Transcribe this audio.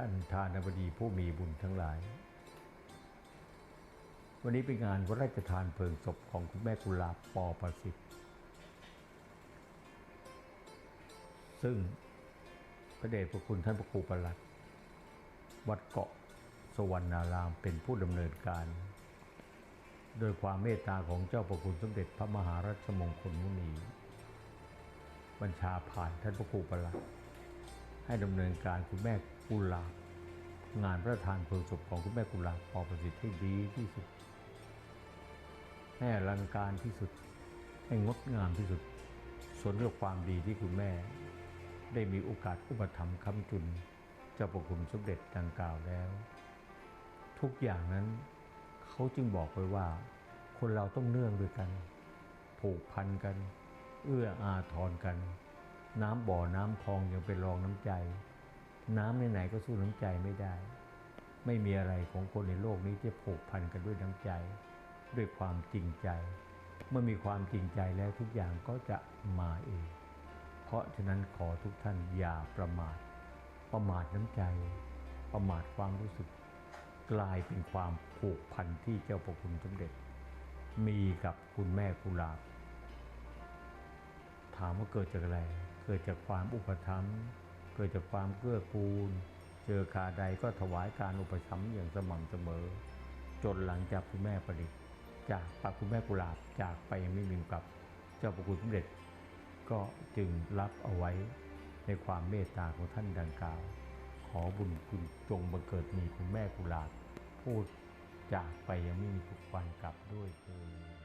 ท่านทานบดีผู้มีบุญทั้งหลาย วันนี้เป็นงานพระราชทานเพลิงศพของคุณแม่กุลาบปอประสิทธิ์ ซึ่งพระเดชพระคุณท่านพระครูประหลัด วัดเกาะสวรรณารามเป็นผู้ดำเนินการ โดยความเมตตาของเจ้าประคุณสมเด็จพระมหารัชมงคลมุนี บัญชาผ่านท่านพระครูประหลัด ให้ดำเนินการคุณแม่กุลาบงานพระราชทานเพลิงศพของคุณแม่กุลาบปอประสิทธิ์ให้ดีที่สุด ให้อลังการที่สุด ให้งดงามที่สุด ส่วนเรื่องความดีที่คุณแม่ ได้มีโอกาสอุปถัมภ์คำจุนเจ้าประคุณสมเด็จดังกล่าวแล้ว ทุกอย่างนั้นเขาจึงบอกไว้ว่า คนเราต้องเนื่องด้วยกัน ผูกพันกัน เอื้ออาทรกัน น้ำบ่อน้ำคลองยังเป็นรองน้ำใจ น้ำไหนๆก็สู้น้ำใจไม่ได้ ไม่มีอะไรของคนในโลกนี้ที่ผูกพันกันด้วยน้ำใจ ด้วยความจริงใจ เมื่อมีความจริงใจแล้วทุกอย่างก็จะมาเอง เพราะฉะนั้นขอทุกท่านอย่าประมาท ประมาทน้ำใจ ประมาทความรู้สึก กลายเป็นความผูกพันที่เจ้าประคุณสมเด็จ มีกับคุณแม่กุหลาบถามว่าเกิดจากอะไร เกิดจากความอุปถัมภ์เกิดจากความเกื้อกูล เจอคาใดก็ถวายการอุปถัมภ์อย่างสม่ำเสมอ จนหลังจากคุณแม่ประดิษฐ์จากปากคุณแม่กุหลาบจากไปยังไม่มีกลับเจ้าประคุณสมเด็จ ก็จึงรับเอาไว้ในความเมตตาของท่านดังกล่าว ขอบุญคุณจงบังเกิดมีคุณแม่กุหลาบพูดจากไปยังไม่มีทุกวันกลับด้วยเธอ